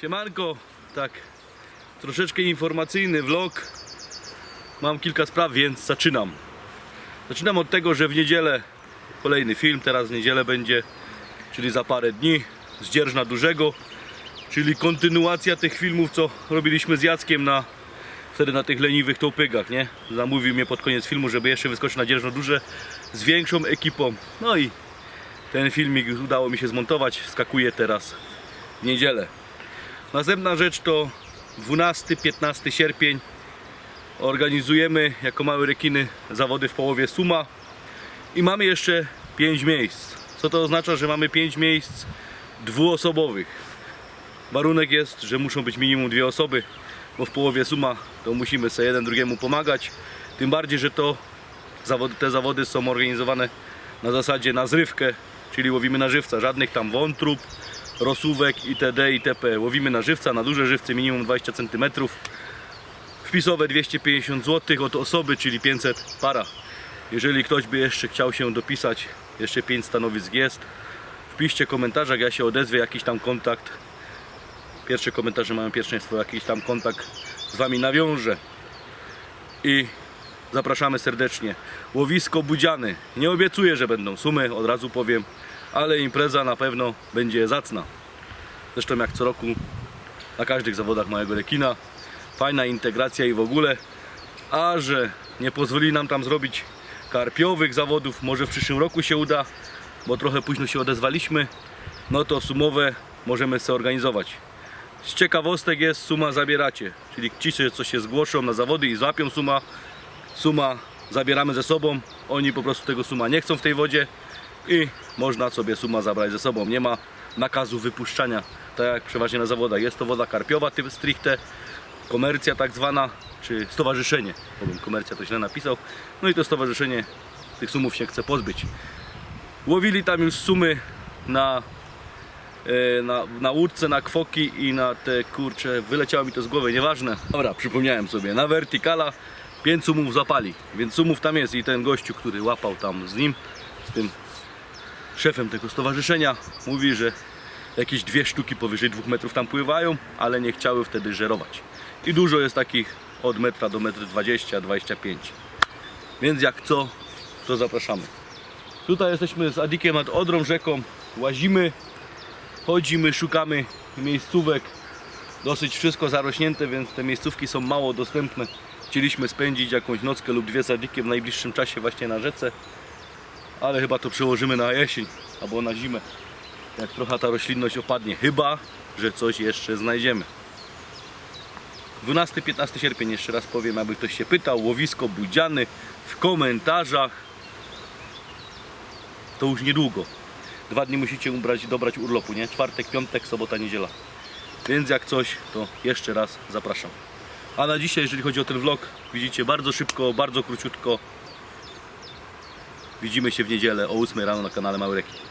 Siemanko, tak troszeczkę informacyjny vlog. Mam kilka spraw, więc zaczynam. Zaczynam od tego, że w niedzielę kolejny film, teraz w niedzielę będzie, czyli za parę dni, z Dużego, czyli kontynuacja tych filmów, co robiliśmy z Jackiem na wtedy na tych leniwych tołpygach, nie? Zamówił mnie pod koniec filmu, żeby jeszcze wyskoczyć na Dzierżno Duże z większą ekipą. No i ten filmik udało mi się zmontować, skakuje teraz w niedzielę. Następna rzecz to 12-15 sierpień organizujemy jako małe rekiny zawody w połowie Suma i mamy jeszcze 5 miejsc. Co to oznacza, że mamy 5 miejsc dwuosobowych. Warunek jest, że muszą być minimum dwie osoby, bo w połowie Suma to musimy sobie jeden drugiemu pomagać. Tym bardziej, że to zawody, te zawody są organizowane na zasadzie na zrywkę, czyli łowimy na żywca, żadnych tam wątrób, rosówek itd. itp. Łowimy na żywca, na duże żywce minimum 20 cm. Wpisowe 250 zł od osoby, czyli 500 para. Jeżeli ktoś by jeszcze chciał się dopisać, jeszcze 5 stanowisk jest. Wpiszcie komentarzach, ja się odezwę, jakiś tam kontakt. Pierwsze komentarze mają pierwszeństwo, jakiś tam kontakt z Wami nawiążę. I zapraszamy serdecznie. Łowisko Budziany. Nie obiecuję, że będą sumy, od razu powiem, ale impreza na pewno będzie zacna. Zresztą jak co roku na każdych zawodach małego rekina. Fajna integracja i w ogóle. A że nie pozwoli nam tam zrobić karpiowych zawodów, może w przyszłym roku się uda, bo trochę późno się odezwaliśmy, no to sumowe możemy sobie organizować. Z ciekawostek jest suma zabieracie, czyli ci, co się zgłoszą na zawody i złapią suma, suma zabieramy ze sobą, oni po prostu tego suma nie chcą w tej wodzie i można sobie suma zabrać ze sobą. Nie ma nakazu wypuszczania, tak jak przeważnie na zawodach. Jest to woda karpiowa typ stricte, komercja tak zwana, czy stowarzyszenie, powiem komercja to źle napisał, no i to stowarzyszenie tych sumów się chce pozbyć. Łowili tam już sumy na, e, na, na łódce, na kwoki i na te kurcze, wyleciało mi to z głowy, nieważne. Dobra, przypomniałem sobie, na Verticala 5 sumów zapali, więc sumów tam jest i ten gościu, który łapał tam z nim, z tym szefem tego stowarzyszenia, mówi, że jakieś dwie sztuki powyżej dwóch metrów tam pływają, ale nie chciały wtedy żerować. I dużo jest takich od metra do metr 20, 25. Więc jak co, to zapraszamy. Tutaj jesteśmy z Adikiem nad Odrą rzeką, łazimy, chodzimy, szukamy miejscówek. Dosyć wszystko zarośnięte, więc te miejscówki są mało dostępne. Chcieliśmy spędzić jakąś nockę lub dwie z Adikiem w najbliższym czasie właśnie na rzece, ale chyba to przełożymy na jesień albo na zimę, jak trochę ta roślinność opadnie. Chyba, że coś jeszcze znajdziemy. 12-15 sierpień, jeszcze raz powiem, aby ktoś się pytał, łowisko Budziany w komentarzach. To już niedługo. Dwa dni musicie ubrać, dobrać urlopu, nie? Czwartek, piątek, sobota, niedziela. Więc jak coś, to jeszcze raz zapraszam. A na dzisiaj, jeżeli chodzi o ten vlog, widzicie bardzo szybko, bardzo króciutko. Widzimy się w niedzielę o 8 rano na kanale Mały Reki.